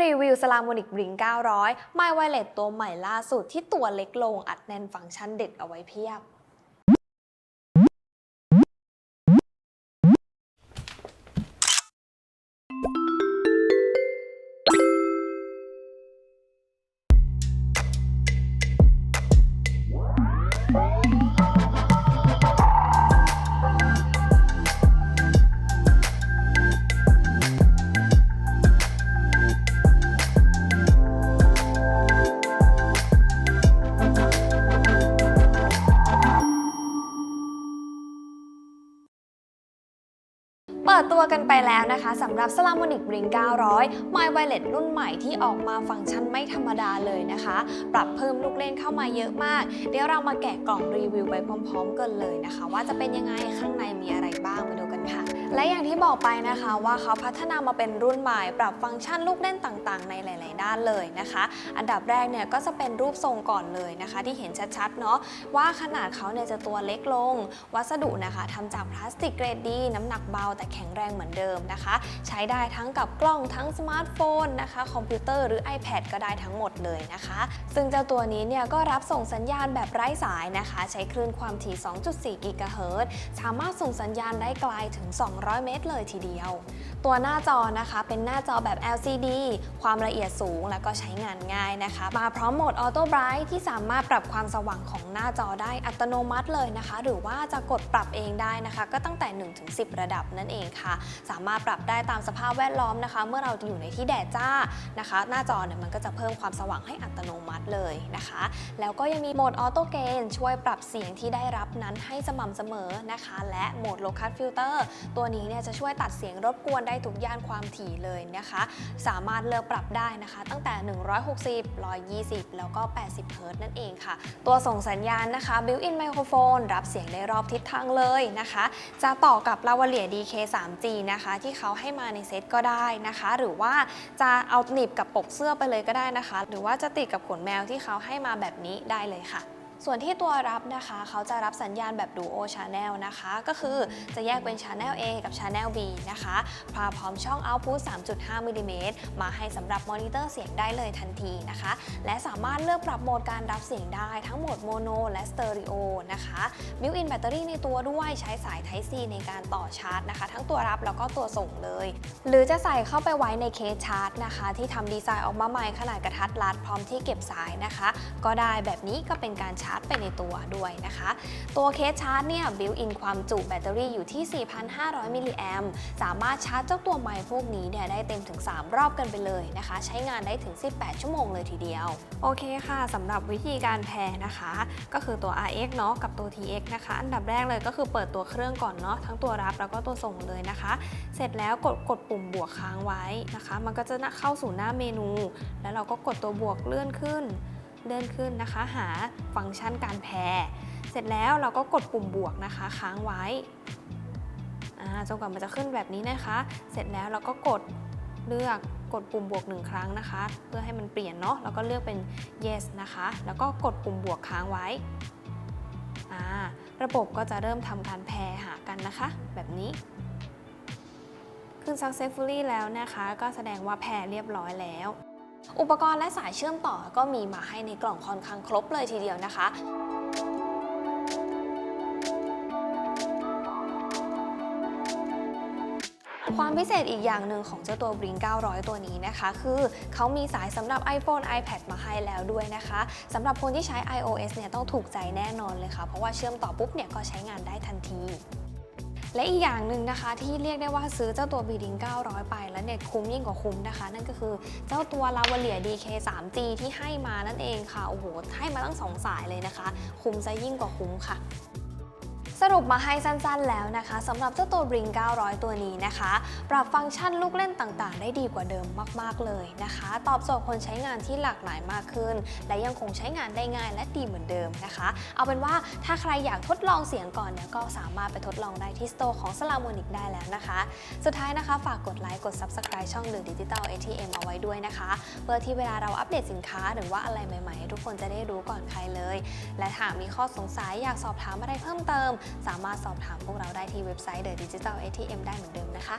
รีวิวสลามอนิกบริง900 My Wireless ตัวใหม่ล่าสุดที่ตัวเล็กลงอัดแน่นฟังก์ชันเด็ดเอาไว้เพียบ ปิดตัวกันไปแล้วนะคะสำหรับ s l a m o n i c Ring 900 My Violet รุ่นใหม่ที่ออกมาฟังก์ชันไม่ธรรมดาเลยนะคะ ปรับเพิ่มลูกเล่นเข้ามาเยอะมาก เดี๋ยวเรามาแกะกล่องรีวิวไปพร้อม ๆ กันเลยนะคะ ว่าจะเป็นยังไงข้างในมีอะไรบ้าง และอย่างที่บอกไปนะคะว่าเขาพัฒนามาเป็นรุ่นใหม่ปรับฟังก์ชันลูกเล่นต่างๆ ในหลาย ๆ ด้านเลยนะคะ อันดับแรกเนี่ยก็จะเป็นรูปทรงก่อนเลยนะคะ ที่เห็นชัดๆเนาะว่าขนาดเขาเนี่ยจะตัวเล็กลง วัสดุนะคะทำจากพลาสติกเกรดดีน้ำหนักเบาแต่แข็งแรงเหมือนเดิมนะคะ ใช้ได้ทั้งกับกล้องทั้งสมาร์ทโฟนนะคะคอมพิวเตอร์หรือ iPad ก็ได้ทั้งหมดเลยนะคะ ซึ่งเจ้าตัวนี้เนี่ยก็รับส่งสัญญาณแบบไร้สายนะคะ ใช้คลื่นความถี่ 2.4 กิกะเฮิรตซ์สามารถส่งสัญญาณได้ไกลถึง 2 200 เมตร เลยทีเดียว ตัวหน้าจอนะคะเป็นหน้าจอแบบ LCD ความละเอียดสูงแล้วก็ใช้งานง่ายนะคะ มาพร้อมโหมด Auto Bright ที่สามารถปรับความสว่างของหน้าจอได้อัตโนมัติเลยนะคะ หรือว่าจะกดปรับเองได้นะคะ ก็ตั้งแต่ 1-10 ระดับนั่นเองค่ะ สามารถปรับได้ตามสภาพแวดล้อมนะคะ เมื่อเราอยู่ในที่แดดจ้านะคะ หน้าจอเนี่ยมันก็จะเพิ่มความสว่างให้อัตโนมัติเลยนะคะ แล้วก็ยังมีโหมด Auto Gain ช่วยปรับเสียงที่ได้รับนั้นให้สม่ำเสมอนะคะ และโหมด Low Cut Filter ตัวนี้เนี่ยจะช่วยตัดเสียงรบกวนได้ทุกย่านความถี่เลยนะคะ สามารถเลือกปรับได้นะคะ ตั้งแต่ 160 120 แล้วก็ 80 เฮิร์ตนั่นเองค่ะ ตัวส่งสัญญาณนะคะ Built-in Microphone รับเสียงได้รอบทิศทางเลยนะคะ จะต่อกับ Lavalier DK 3G นะคะ ที่เขาให้มาในเซตก็ได้นะคะ หรือว่าจะเอาหนีบกับปกเสื้อไปเลยก็ได้นะคะ หรือว่าจะติดกับขนแมวที่เขาให้มาแบบนี้ได้เลยค่ะ ส่วนที่ตัวรับนะคะ เขาจะรับสัญญาณแบบ Duo Channel นะคะ ก็คือจะแยกเป็น Channel A กับ Channel B นะคะพาพร้อมช่อง Output 3.5มิลลิเมตรมาให้สำหรับมอนิเตอร์เสียงได้เลยทันทีนะคะ และสามารถเลือกปรับโหมดการรับเสียงได้ทั้งโหมดโมโนและสเตอริโอนะคะบิวอินแบตเตอรี่ในตัวด้วยใช้สาย Type C ในการต่อชาร์จนะคะ ทั้งตัวรับแล้วก็ตัวส่งเลย หรือจะใส่เข้าไปไว้ในเคสชาร์จนะคะ ที่ทำดีไซน์ออกมาใหม่ขนาดกระทัดรัดพร้อมที่เก็บสายนะคะ ก็ได้แบบนี้ก็เป็นการชาร์จไปในตัวด้วยนะคะ ตัวเคสชาร์จเนี่ยบิวอินความจุแบตเตอรี่อยู่ที่ 4,500 มิลลิแอมสามารถชาร์จเจ้าตัวไมค์พวกนี้เนี่ยได้เต็มถึง 3 รอบกันไปเลยนะคะ ใช้งานได้ถึง 18 ชั่วโมงเลยทีเดียว โอเคค่ะสำหรับวิธีการแพรนะคะ ก็คือตัว RX เนาะกับตัว TX นะคะ อันดับแรกเลยก็คือเปิดตัวเครื่องก่อนเนาะทั้งตัวรับแล้วก็ตัวส่งเลยนะคะ เสร็จแล้วกดกดปุ่มบวกค้างไว้นะคะ มันก็จะเข้าสู่หน้าเมนู แล้วเราก็กดตัวบวกเลื่อนขึ้น เลื่อนขึ้นนะคะ หาฟังก์ชันการแพร์เสร็จแล้วเราก็กดปุ่มบวกนะคะ ค้างไว้จนกว่ามันจะขึ้นแบบนี้นะคะ เสร็จแล้วเราก็กดเลือกกดปุ่มบวกหนึ่งครั้งนะคะ เพื่อให้มันเปลี่ยนเนาะแล้วก็เลือกเป็น yes นะคะ แล้วก็กดปุ่มบวกค้างไว้ระบบก็จะเริ่มทำการแพร์หากันนะคะ แบบนี้ ขึ้น successfully แล้วนะคะ ก็แสดงว่าแพร์เรียบร้อยแล้ว อุปกรณ์และสายเชื่อมต่อก็มีมาให้ในกล่องค่อนข้างครบเลยทีเดียวนะคะความพิเศษอีกอย่างหนึ่งของเจ้าตัว Bring 900 ตัวนี้นะคะ คือเขามีสายสำหรับ iPhone iPad มาให้แล้วด้วยนะคะสำหรับคนที่ใช้ iOS เนี่ยต้องถูกใจแน่นอนเลยค่ะ เพราะว่าเชื่อมต่อปุ๊บเนี่ยก็ใช้งานได้ทันที และอีกอย่างหนึ่งนะคะที่เรียกได้ว่าซื้อเจ้าตัวบีดิง900 ไปแล้วเนี่ยคุ้มยิ่งกว่าคุ้มนะคะ นั่นก็คือเจ้าตัวลาวเลีย DK 3G ที่ให้มานั่นเองค่ะ โอ้โห ให้มาตั้ง 2 สายเลยนะคะ คุ้มซะยิ่งกว่าคุ้มค่ะ สรุปมาให้สั้นๆแล้วนะคะสำหรับเจ้าตัว Bring 900 ตัวนี้นะคะ ปรับฟังก์ชันลูกเล่นต่างๆ ได้ดีกว่าเดิมมากๆเลยนะคะ ตอบโจทย์คนใช้งานที่หลากหลายมากขึ้น และยังคงใช้งานได้ง่ายและดีเหมือนเดิมนะคะ เอาเป็นว่าถ้าใครอยากทดลองเสียงก่อนเนี่ยก็สามารถไปทดลองได้ที่สโตร์ของ s l a m o n i c ได้แล้วนะคะ สุดท้ายนะคะฝากกดไลค์กด Subscribe ช่องหรือ Digital ATM เอาไว้ด้วยนะคะ เพื่อที่เวลาเราอัปเดตสินค้าหรือว่าอะไรใหม่ๆ ทุกคนจะได้รู้ก่อนใครเลย และหากมีข้อสงสัยอยากสอบถามอะไรเพิ่มเติมสามารถสอบถามพวกเราได้ที่เว็บไซต์ The Digital ATM ได้เหมือนเดิมนะคะ